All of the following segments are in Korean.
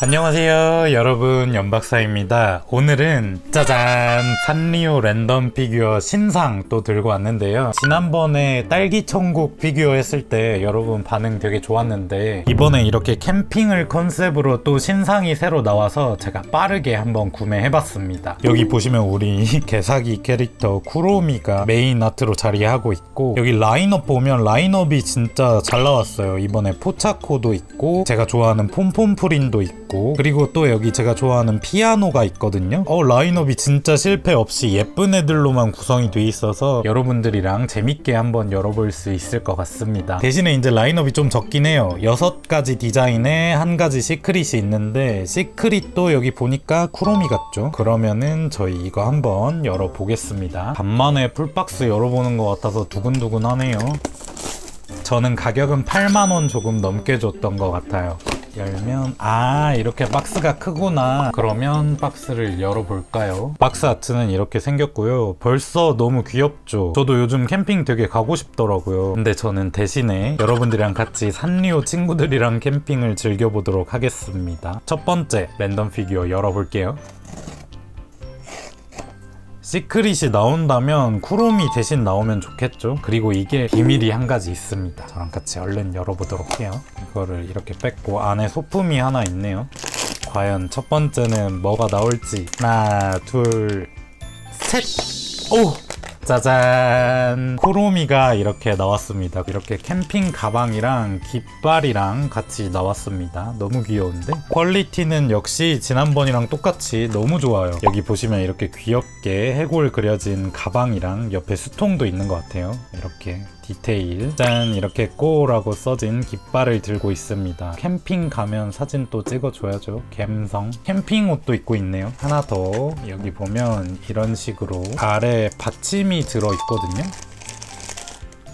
안녕하세요 여러분. 연박사입니다. 오늘은 짜잔! 산리오 랜덤 피규어 신상 또 들고 왔는데요. 지난번에 딸기 천국 피규어 했을 때 여러분 반응 되게 좋았는데 이번에 이렇게 캠핑을 컨셉으로 또 신상이 새로 나와서 제가 빠르게 한번 구매해봤습니다. 여기 보시면 우리 개사기 캐릭터 쿠로미가 메인 아트로 자리하고 있고 여기 라인업 보면 라인업이 진짜 잘 나왔어요. 이번에 포차코도 있고 제가 좋아하는 폼폼프린도 있고 그리고 또 여기 제가 좋아하는 피아노가 있거든요. 어 라인업이 진짜 실패 없이 예쁜 애들로만 구성이 돼 있어서 여러분들이랑 재밌게 한번 열어볼 수 있을 것 같습니다. 대신에 이제 라인업이 좀 적긴 해요. 여섯 가지 디자인에 한 가지 시크릿이 있는데 시크릿도 여기 보니까 쿠로미 같죠? 그러면은 저희 이거 한번 열어보겠습니다. 간만에 풀박스 열어보는 것 같아서 두근두근하네요. 저는 가격은 8만원 조금 넘게 줬던 것 같아요. 열면 아 이렇게 박스가 크구나. 그러면 박스를 열어볼까요? 박스 아트는 이렇게 생겼고요. 벌써 너무 귀엽죠? 저도 요즘 캠핑 되게 가고 싶더라고요. 근데 저는 대신에 여러분들이랑 같이 산리오 친구들이랑 캠핑을 즐겨보도록 하겠습니다. 첫 번째 랜덤 피규어 열어볼게요 시크릿이 나온다면 쿠로미 대신 나오면 좋겠죠. 그리고 이게 비밀이 한 가지 있습니다. 저랑 같이 얼른 열어보도록 해요. 이거를 이렇게 뺐고 안에 소품이 하나 있네요. 과연 첫 번째는 뭐가 나올지. 하나 둘셋오 짜잔. 쿠로미가 이렇게 나왔습니다. 이렇게 캠핑 가방이랑 깃발이랑 같이 나왔습니다. 너무 귀여운데? 퀄리티는 역시 지난번이랑 똑같이 너무 좋아요. 여기 보시면 이렇게 귀엽게 해골 그려진 가방이랑 옆에 수통도 있는 것 같아요. 이렇게 디테일. 짠 이렇게 꼬라고 써진 깃발을 들고 있습니다. 캠핑 가면 사진 또 찍어줘야죠. 갬성. 캠핑 옷도 입고 있네요. 하나 더. 여기 보면 이런 식으로 아래 받침이 들어있거든요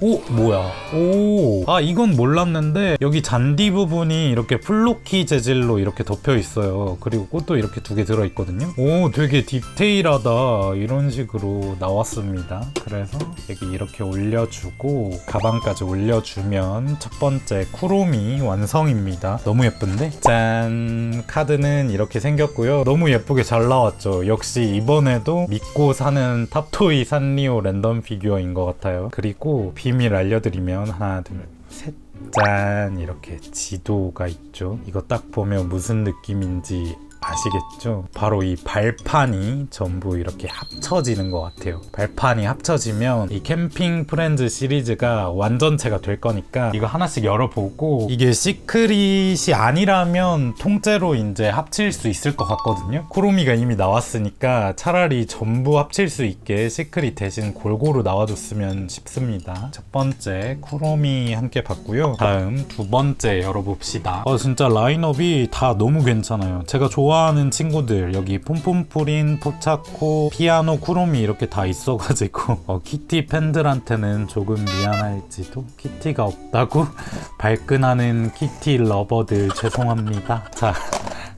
오 뭐야? 오아 이건 몰랐는데 여기 잔디 부분이 이렇게 플로키 재질로 이렇게 덮여 있어요. 그리고 꽃도 이렇게 두 개 들어 있거든요. 오 되게 디테일하다. 이런 식으로 나왔습니다. 그래서 여기 이렇게 올려주고 가방까지 올려주면 첫 번째 쿠로미 완성입니다. 너무 예쁜데? 짠! 카드는 이렇게 생겼고요. 너무 예쁘게 잘 나왔죠. 역시 이번에도 믿고 사는 탑토이 산리오 랜덤 피규어인 것 같아요. 그리고 비밀 알려드리면 하나 둘셋. 짠. 이렇게 지도가 있죠. 이거 딱 보면 무슨 느낌인지 아시겠죠? 바로 이 발판이 전부 이렇게 합쳐지는 것 같아요. 발판이 합쳐지면 이 캠핑 프렌즈 시리즈가 완전체가 될 거니까 이거 하나씩 열어보고 이게 시크릿이 아니라면 통째로 이제 합칠 수 있을 것 같거든요. 쿠로미가 이미 나왔으니까 차라리 전부 합칠 수 있게 시크릿 대신 골고루 나와줬으면 싶습니다. 첫 번째 쿠로미 함께 봤고요. 다음 두 번째 열어봅시다. 어, 진짜 라인업이 다 너무 괜찮아요. 제가 좋아 좋아하는 친구들 여기 폼폼프린, 포차코, 피아노, 쿠로미 이렇게 다 있어가지고 어, 키티 팬들한테는 조금 미안할지도 키티가 없다고 발끈하는 키티 러버들 죄송합니다. 자.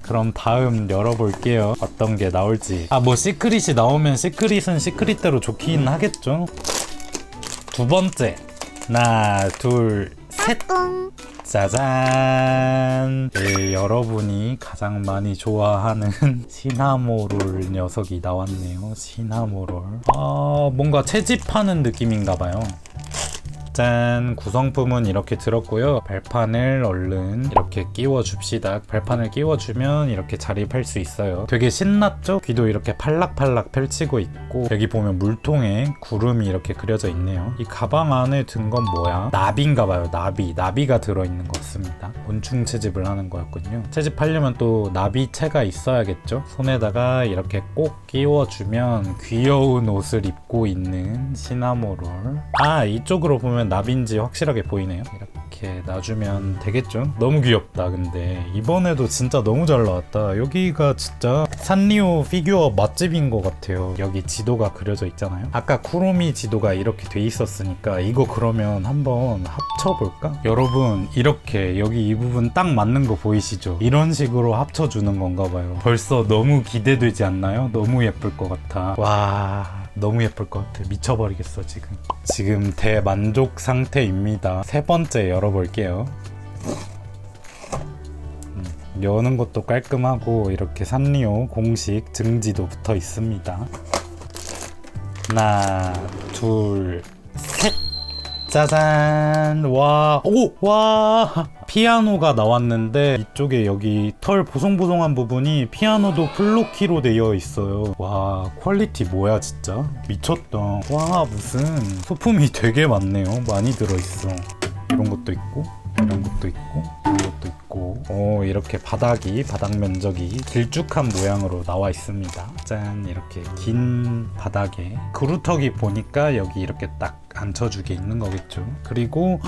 그럼 다음 열어볼게요. 어떤 게 나올지. 아, 뭐 시크릿이 나오면 시크릿은 시크릿대로 좋긴 하겠죠? 두 번째. 하나, 둘, 셋. 짜잔! 네, 여러분이 가장 많이 좋아하는 시나모롤 녀석이 나왔네요. 시나모롤. 아, 뭔가 채집하는 느낌인가봐요. 짠 구성품은 이렇게 들었고요. 발판을 얼른 이렇게 끼워 줍시다. 발판을 끼워 주면 이렇게 자립할 수 있어요. 되게 신났죠? 귀도 이렇게 팔락팔락 펼치고 있고 여기 보면 물통에 구름이 이렇게 그려져 있네요. 이 가방 안에 든 건 뭐야? 나비인가 봐요. 나비. 나비가 들어있는 것 같습니다. 곤충 채집을 하는 거였군요. 채집하려면 또 나비채가 있어야겠죠? 손에다가 이렇게 꼭 끼워주면 귀여운 옷을 입고 있는 시나모롤. 아 이쪽으로 보면 나비인지 확실하게 보이네요. 이렇게 놔주면 되겠죠? 너무 귀엽다 근데. 이번에도 진짜 너무 잘 나왔다. 여기가 진짜 산리오 피규어 맛집인 것 같아요. 여기 지도가 그려져 있잖아요. 아까 쿠로미 지도가 이렇게 돼 있었으니까 이거 그러면 한번 합쳐볼까? 여러분 이렇게 여기 이 부분 딱 맞는 거 보이시죠? 이런 식으로 합쳐주는 건가 봐요. 벌써 너무 기대되지 않나요? 너무 예쁠 것 같아. 와 너무 예쁠 것 같아. 미쳐버리겠어, 지금. 지금 대만족 상태입니다. 세 번째 열어볼게요. 음. 여는 것도 깔끔하고 이렇게 산리오 공식 증지도 붙어 있습니다. 하나, 둘, 셋. 짜잔. 와. 오! 와. 피아노가 나왔는데 이쪽에 여기 털 보송보송한 부분이 피아노도 플로키로 되어 있어요. 와, 퀄리티 뭐야 진짜? 미쳤다. 와, 무슨 소품이 되게 많네요. 많이 들어 있어. 이런 것도 있고 이런 것도 있고 이런 것도 있고 오 이렇게 바닥이 바닥 면적이 길쭉한 모양으로 나와 있습니다 짠 이렇게 긴 바닥에 그루터기 보니까 여기 이렇게 딱 앉혀주게 있는 거겠죠 그리고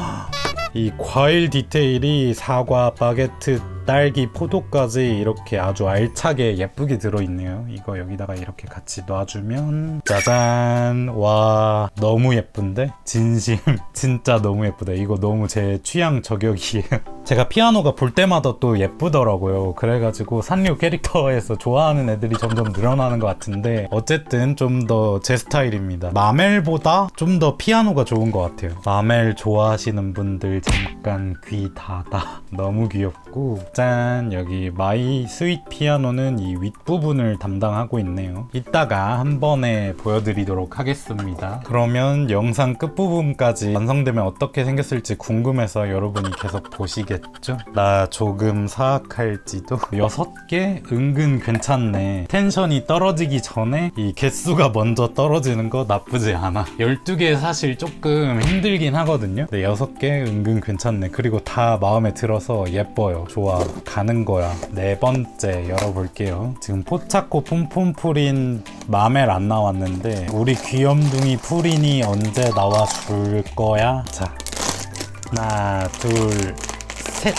이 과일 디테일이 사과, 바게트, 딸기, 포도까지 이렇게 아주 알차게 예쁘게 들어있네요. 이거 여기다가 이렇게 같이 놔주면 짜잔 와 너무 예쁜데 진심 진짜 너무 예쁘다. 이거 너무 제 취향 저격이에요. 제가 피아노가 볼 때마다 또 예쁘더라고요. 그래가지고 산류 캐릭터에서 좋아하는 애들이 점점 늘어나는 것 같은데 어쨌든 좀 더 제 스타일입니다. 마멜보다 좀 더 피아노가 좋은 것 같아요. 마멜 좋아하시는 분들 잠깐 귀 닫아. 너무 귀엽 고 짠 여기 마이 스윗 피아노는 이 윗부분을 담당하고 있네요. 이따가 한 번에 보여드리도록 하겠습니다. 그러면 영상 끝부분까지 완성되면 어떻게 생겼을지 궁금해서 여러분이 계속 보시겠죠? 나 조금 사악할지도 6개 은근 괜찮네. 텐션이 떨어지기 전에 이 개수가 먼저 떨어지는 거 나쁘지 않아. 12개 사실 조금 힘들긴 하거든요. 근데 6개 은근 괜찮네. 그리고 다 마음에 들어서 예뻐요. 좋아. 가는 거야. 네 번째 열어볼게요. 지금 포차코 폼폼프린 마멜 안 나왔는데 우리 귀염둥이 프린이 언제 나와줄 거야? 자, 하나, 둘, 셋.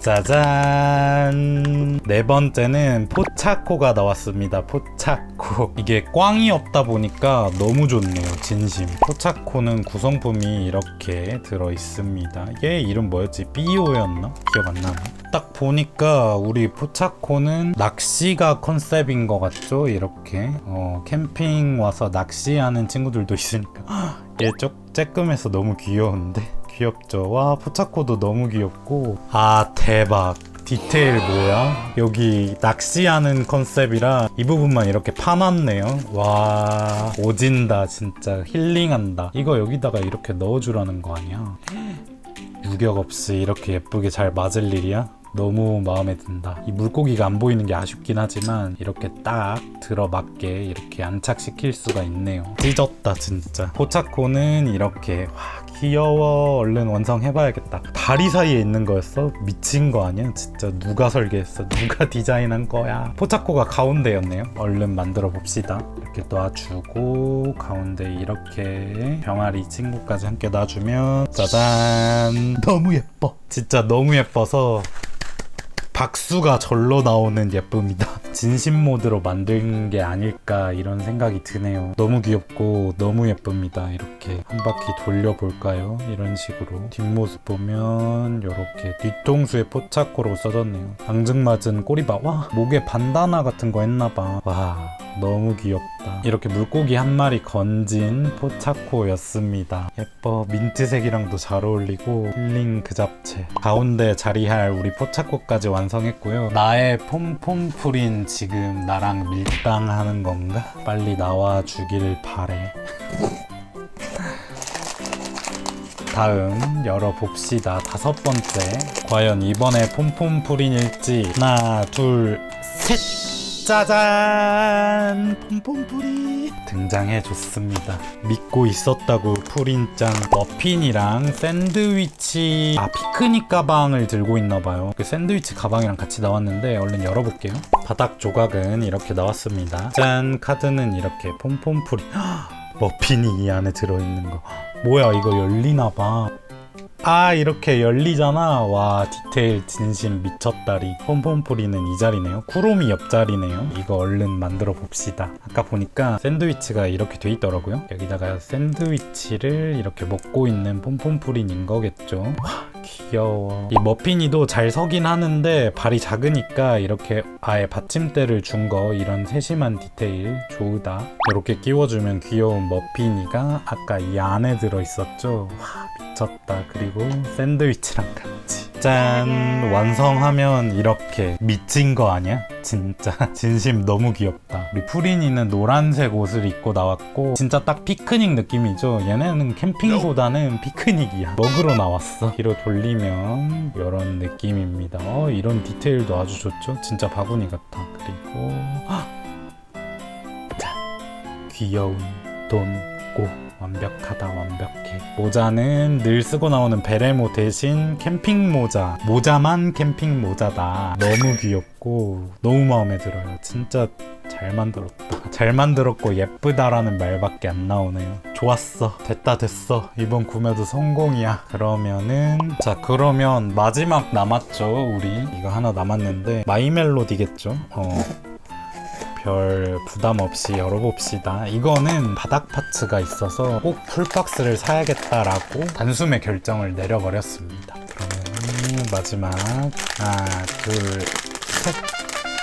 짜잔. 네 번째는 포차코가 나왔습니다. 포차코. 이게 꽝이 없다 보니까 너무 좋네요. 진심. 포차코는 구성품이 이렇게 들어 있습니다. 얘 이름 뭐였지? 삐오였나? 기억 안 나네 딱 보니까 우리 포차코는 낚시가 컨셉인 것 같죠? 이렇게. 어, 캠핑 와서 낚시하는 친구들도 있으니까. 얘쪽 쬐끔해서 너무 귀여운데 귀엽죠. 와, 포차코도 너무 귀엽고. 아, 대박. 디테일 뭐야? 여기 낚시하는 컨셉이라 이 부분만 이렇게 파놨네요. 와, 오진다, 진짜. 힐링한다. 이거 여기다가 이렇게 넣어주라는 거 아니야? 유격 없이 이렇게 예쁘게 잘 맞을 일이야? 너무 마음에 든다. 이 물고기가 안 보이는 게 아쉽긴 하지만 이렇게 딱 들어맞게 이렇게 안착시킬 수가 있네요. 찢었다 진짜. 포차코는 이렇게 와 귀여워. 얼른 완성해봐야겠다. 다리 사이에 있는 거였어? 미친 거 아니야? 진짜 누가 설계했어? 누가 디자인한 거야? 포차코가 가운데였네요. 얼른 만들어 봅시다. 이렇게 놔주고 가운데 이렇게 병아리 친구까지 함께 놔주면 짜잔 너무 예뻐. 진짜 너무 예뻐서 박수가 절로 나오는 예쁨이다. 진심 모드로 만든 게 아닐까 이런 생각이 드네요. 너무 귀엽고 너무 예쁩니다. 이렇게 한 바퀴 돌려볼까요? 이런 식으로 뒷모습 보면 이렇게 뒤통수에 포차코로 써졌네요. 앙증맞은 꼬리바 와 목에 반다나 같은 거 했나봐. 와 너무 귀엽다. 이렇게 물고기 한 마리 건진 포차코였습니다. 예뻐 민트색이랑도 잘 어울리고 힐링 그 잡채. 가운데 자리할 우리 포차코까지 완성했고요. 나의 폼폼풀인 지금 나랑 밀당하는 건가? 빨리 나와 주길 바래. 다음 열어봅시다. 다섯 번째. 과연 이번에 폼폼프린일지. 하나, 둘, 셋! 짜잔! 폼폼프린! 등장해 줬습니다. 믿고 있었다고 프린짱 머핀이랑 샌드위치 아 피크닉 가방을 들고 있나봐요. 그 샌드위치 가방이랑 같이 나왔는데 얼른 열어볼게요. 바닥 조각은 이렇게 나왔습니다. 짠! 카드는 이렇게 폼폼프린 머핀이 이 안에 들어있는 거. 뭐야 이거 열리나봐. 아 이렇게 열리잖아. 와 디테일 진심 미쳤다리. 폼폼프리는 이 자리네요. 쿠로미 옆자리네요. 이거 얼른 만들어 봅시다. 아까 보니까 샌드위치가 이렇게 돼 있더라고요. 여기다가 샌드위치를 이렇게 먹고 있는 폼폼프린인 거겠죠. 와 귀여워. 이 머핀이도 잘 서긴 하는데 발이 작으니까 이렇게 아예 받침대를 준 거 이런 세심한 디테일. 좋다. 이렇게 끼워주면 귀여운 머핀이가 아까 이 안에 들어 있었죠. 와 미쳤다. 그리 고 샌드위치랑 같이. 짠 완성하면 이렇게 미친 거 아니야? 진짜 진심 너무 귀엽다. 우리 푸린이는 노란색 옷을 입고 나왔고 진짜 딱 피크닉 느낌이죠? 얘네는 캠핑보다는 피크닉이야. 먹으러 나왔어. 뒤로 돌리면 이런 느낌입니다. 어, 이런 디테일도 아주 좋죠? 진짜 바구니 같아. 그리고 헉! 자 귀여운 돈 고 완벽하다 완벽해. 모자는 늘 쓰고 나오는 베레모 대신 캠핑 모자. 모자만 캠핑 모자다. 너무 귀엽고 너무 마음에 들어요. 진짜 잘 만들었다. 잘 만들었고 예쁘다라는 말밖에 안 나오네요. 좋았어. 됐다 됐어. 이번 구매도 성공이야. 그러면은 자 그러면 마지막 남았죠 우리. 이거 하나 남았는데 마이멜로디겠죠? 어 별 부담 없이 열어봅시다. 이거는 바닥 파츠가 있어서 꼭 풀박스를 사야겠다라고 단숨에 결정을 내려버렸습니다. 그러면 마지막 하나, 둘, 셋.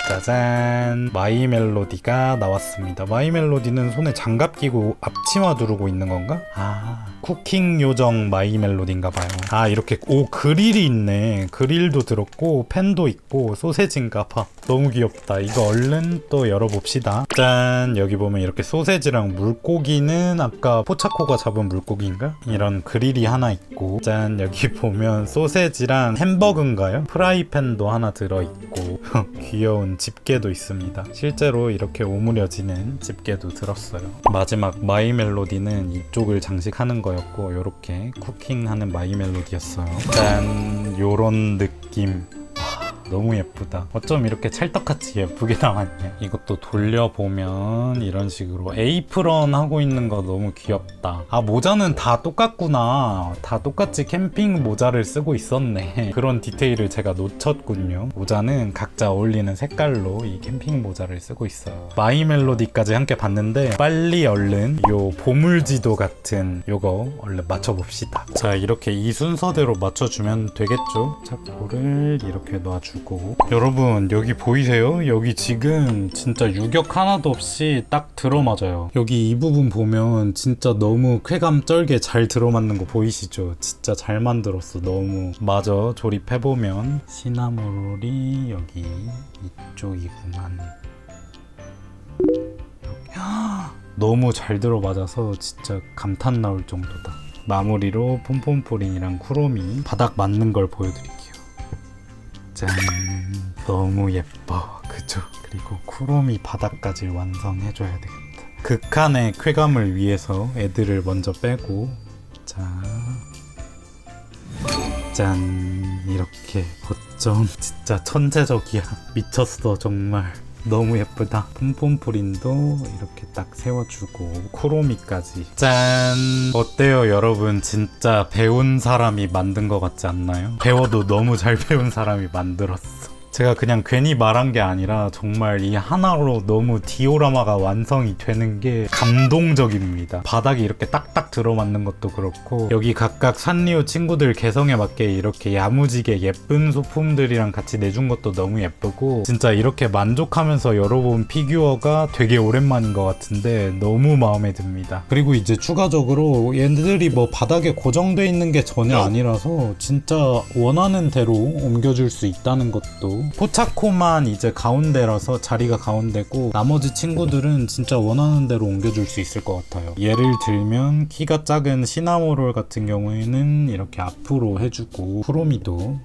짜잔. 마이 멜로디가 나왔습니다. 마이 멜로디는 손에 장갑 끼고 앞치마 두르고 있는 건가? 아 쿠킹 요정 마이 멜로디인가 봐요. 아 이렇게 오 그릴이 있네. 그릴도 들었고 펜도 있고 소세지인가 봐. 너무 귀엽다. 이거 얼른 또 열어봅시다. 짠. 여기 보면 이렇게 소세지랑 물고기는 아까 포차코가 잡은 물고기인가? 이런 그릴이 하나 있고. 짠. 여기 보면 소세지랑 햄버거인가요? 프라이팬도 하나 들어있고. 귀여운 집게도 있습니다. 실제로 이렇게 오므려지는 집게도 들었어요. 마지막 마이 멜로디는 이쪽을 장식하는 거였고 이렇게 쿠킹하는 마이 멜로디였어요. 짠 요런 느낌 너무 예쁘다. 어쩜 이렇게 찰떡같이 예쁘게 나왔냐. 이것도 돌려보면 이런 식으로 에이프런 하고 있는 거 너무 귀엽다. 아, 모자는 다 똑같구나. 다 똑같이 캠핑 모자를 쓰고 있었네. 그런 디테일을 제가 놓쳤군요. 모자는 각자 어울리는 색깔로 이 캠핑 모자를 쓰고 있어요. 마이 멜로디까지 함께 봤는데 빨리 얼른 요 보물지도 같은 요거 얼른 맞춰봅시다. 자, 이렇게 이 순서대로 맞춰주면 되겠죠? 착고를 이렇게 놔주 고. 여러분 여기 보이세요? 여기 지금 진짜 유격 하나도 없이 딱 들어맞아요. 여기 이 부분 보면 진짜 너무 쾌감 쩔게 잘 들어맞는 거 보이시죠? 진짜 잘 만들었어 너무. 맞아 조립해보면. 시나모롤이 여기 이쪽이구만. 너무 잘 들어맞아서 진짜 감탄 나올 정도다. 마무리로 폼폼포린이랑 쿠로미 바닥 맞는 걸 보여드릴게요 짠. 너무 예뻐. 그죠? 그리고 쿠로미 바닥까지 완성해줘야 되겠다. 극한의 쾌감을 위해서 애들을 먼저 빼고 자짠. 이렇게 고점. 진짜 천재적이야. 미쳤어 정말 너무 예쁘다. 폼폼 프린도 이렇게 딱 세워주고 쿠로미까지. 짠! 어때요 여러분? 진짜 배운 사람이 만든 것 같지 않나요? 배워도 너무 잘 배운 사람이 만들었어 제가 그냥 괜히 말한 게 아니라 정말 이 하나로 너무 디오라마가 완성이 되는 게 감동적입니다. 바닥이 이렇게 딱딱 들어맞는 것도 그렇고 여기 각각 산리오 친구들 개성에 맞게 이렇게 야무지게 예쁜 소품들이랑 같이 내준 것도 너무 예쁘고 진짜 이렇게 만족하면서 열어본 피규어가 되게 오랜만인 것 같은데 너무 마음에 듭니다. 그리고 이제 추가적으로 얘들이 뭐 바닥에 고정돼 있는 게 전혀 아니라서 진짜 원하는 대로 옮겨줄 수 있다는 것도 포차코만 이제 가운데라서 자리가 가운데고 나머지 친구들은 진짜 원하는 대로 옮겨줄 수 있을 것 같아요. 예를 들면 키가 작은 시나모롤 같은 경우에는 이렇게 앞으로 해주고 프로미도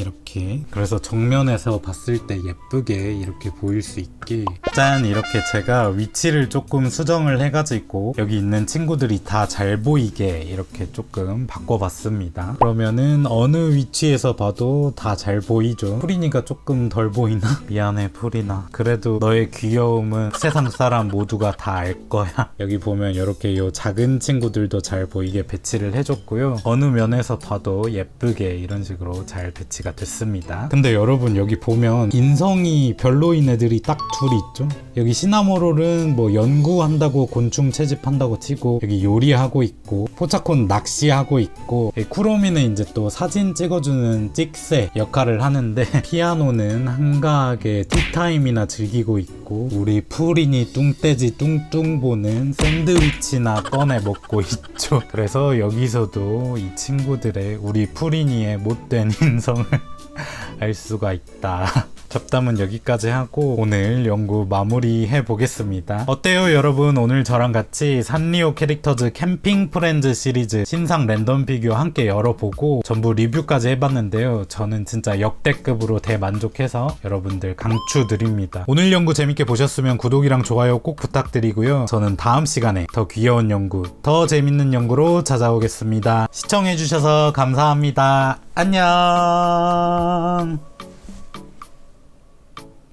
이렇게. 그래서 정면에서 봤을 때 예쁘게 이렇게 보일 수 있게. 짠! 이렇게 제가 위치를 조금 수정을 해가지고 여기 있는 친구들이 다 잘 보이게 이렇게 조금 바꿔봤습니다. 그러면은 어느 위치에서 봐도 다 잘 보이죠? 프리니가 조금 덜 보이나? 미안해 프리나 그래도 너의 귀여움은 세상 사람 모두가 다 알 거야. 여기 보면 이렇게 요 작은 친구들도 잘 보이게 배치를 해줬고요. 어느 면에서 봐도 예쁘게 이런 식으로 잘 배치가 마무리가 됐습니다. 근데 여러분 여기 보면 인성이 별로인 애들이 딱둘 있죠? 여기 시나모롤은 뭐 연구한다고 곤충 채집한다고 치고 여기 요리하고 있고 포차콘 낚시하고 있고 이 쿠로미는 이제 또 사진 찍어주는 찍새 역할을 하는데 피아노는 한가하게 티타임이나 즐기고 있고 우리 푸린이 뚱떼지 뚱뚱 보는 샌드위치나 꺼내 먹고 있죠. 그래서 여기서도 이 친구들의 우리 푸린이의 못된 인성을 알 수가 있다. 잡담은 여기까지 하고 오늘 연구 마무리해 보겠습니다. 어때요, 여러분? 오늘 저랑 같이 산리오 캐릭터즈 캠핑 프렌즈 시리즈 신상 랜덤 피규어 함께 열어보고 전부 리뷰까지 해봤는데요. 저는 진짜 역대급으로 대만족해서 여러분들 강추드립니다. 오늘 연구 재밌게 보셨으면 구독이랑 좋아요 꼭 부탁드리고요. 저는 다음 시간에 더 귀여운 연구, 더 재밌는 연구로 찾아오겠습니다. 시청해주셔서 감사합니다. 안녕!